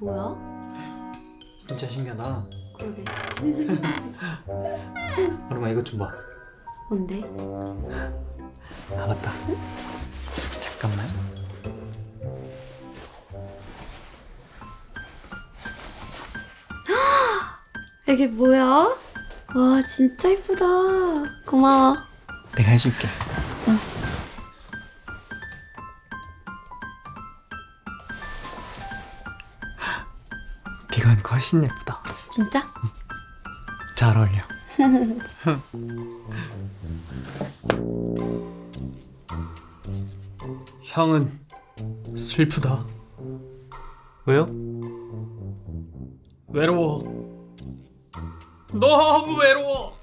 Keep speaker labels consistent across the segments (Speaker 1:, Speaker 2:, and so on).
Speaker 1: 뭐야?
Speaker 2: 진짜 신기하다.
Speaker 1: 그러게.
Speaker 2: 얼마 이것 좀 봐.
Speaker 1: 뭔데?
Speaker 2: 아 맞다. 잠깐만.
Speaker 1: 이게 뭐야? 와 진짜 이쁘다. 고마워.
Speaker 2: 내가 해줄게. 훨씬 예쁘다.
Speaker 1: 진짜?
Speaker 2: 잘 어울려. 형은 슬프다. 왜요? 외로워. 너무 외로워.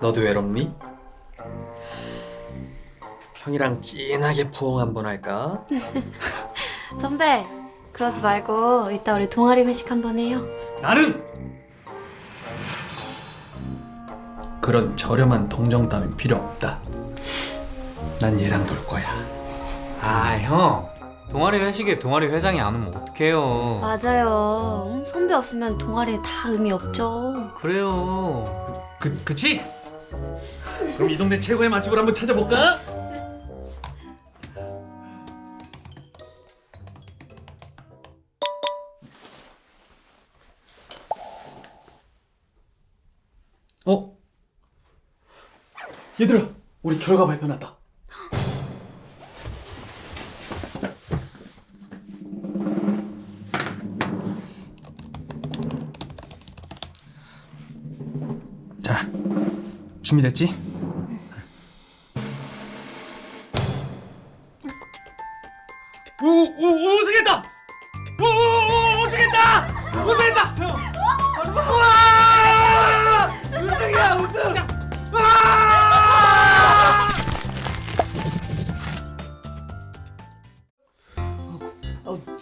Speaker 2: 너도 외롭니? 형이랑 진하게 포옹 한번 할까?
Speaker 1: 선배 그러지 말고 이따 우리 동아리 회식 한번 해요.
Speaker 2: 나는 그런 저렴한 동정 따윈 필요 없다. 난 얘랑 놀 거야.
Speaker 3: 아, 형. 동아리 회식에 동아리 회장이 안 오면 어떡해요.
Speaker 1: 맞아요. 음, 선배 없으면 동아리에 다 의미 없죠.
Speaker 3: 그래요.
Speaker 2: 그 그치? 그럼 이 동네 최고의 맛집을 한번 찾아볼까? 얘들아, 우리 결과 발표났다. 자, 준비됐지? 우, 우, 우승했다! 우, 우, 우, 우승했다! 우승했다! 우와! 우승이야, 우승! 와!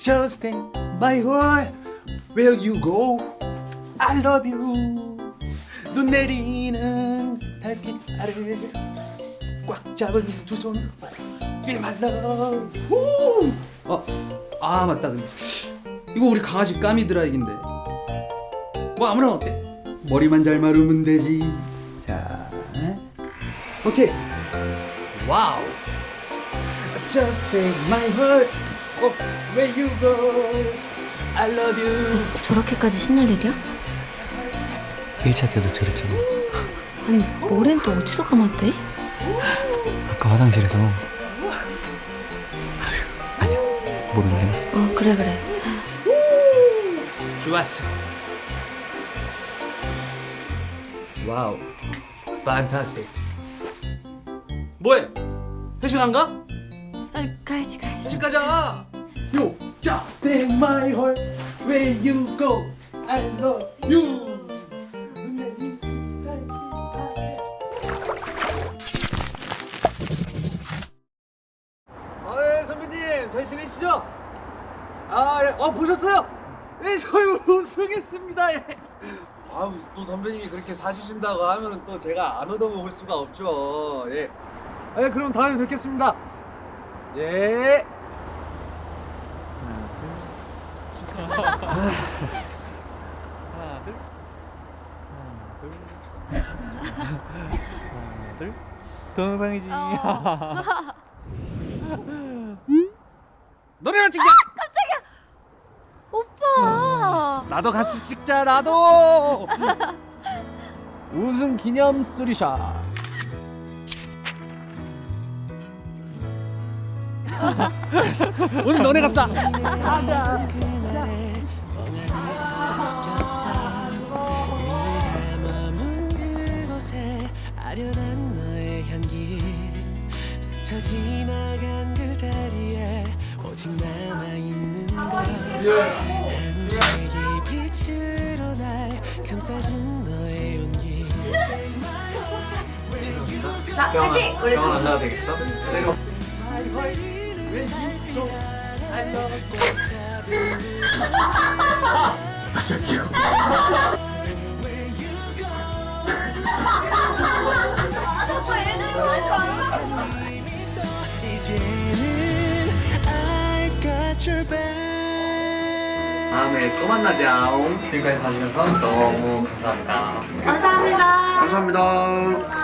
Speaker 2: Just in my heart, where you go, I love you. 눈 내리는 달빛 아래 꽉 잡은 두 손, feel my love. 우! 어, 아 맞다 근데 이거 우리 강아지 까미 드라이기인데 뭐 아무나 어때? 머리만 잘 마르면 되지. 자, 오케이. 와우. Just take my heart, oh, where you go, I love you.
Speaker 1: 저렇게까지 신날 일이야?
Speaker 2: 1차 때도 저랬잖아.
Speaker 1: 아니 머리는 또 어디서 감았대?
Speaker 2: 아까 화장실에서. 아니야, 모르는데.
Speaker 1: 어 그래 그래.
Speaker 2: 좋았어. 와우, 판타스틱. 뭐해? 회식 안 가?
Speaker 1: 아, 가야지 가야지.
Speaker 2: 집 가자. Yo, just in my heart, where you go, I love you.
Speaker 4: 아, 예, 선배님, 잘 지내시죠? 아, 예, 어, 보셨어요? 예, 저희 우승했습니다, 예. 아우, 또 선배님이 그렇게 사주신다고 하면은 또 제가 안 얻어먹을 수가 없죠, 예. 예, 그럼 다음에 뵙겠습니다. 예.
Speaker 3: 하나, 둘. 하나, 둘. 하나, 둘. 동영상이지.
Speaker 4: 노래만 찍자!
Speaker 1: 오빠.
Speaker 4: 나도 같이 찍자, 나도! 우승 기념 쓰리샷. 오늘 너네가 싸!
Speaker 5: 아련한 너의 향기 스쳐 지나간 그 자리에 오직 남아있는 건 한줄기 빛으로 날 감싸준 너의 온기
Speaker 1: 자 파이팅. 우리
Speaker 3: 병원 안 나와도 되겠어?
Speaker 1: 애들 이
Speaker 3: 다음에 또 만나자. 지금까지 봐주셔서 너무 감사합니다.
Speaker 1: 감사합니다.
Speaker 2: 감사합니다.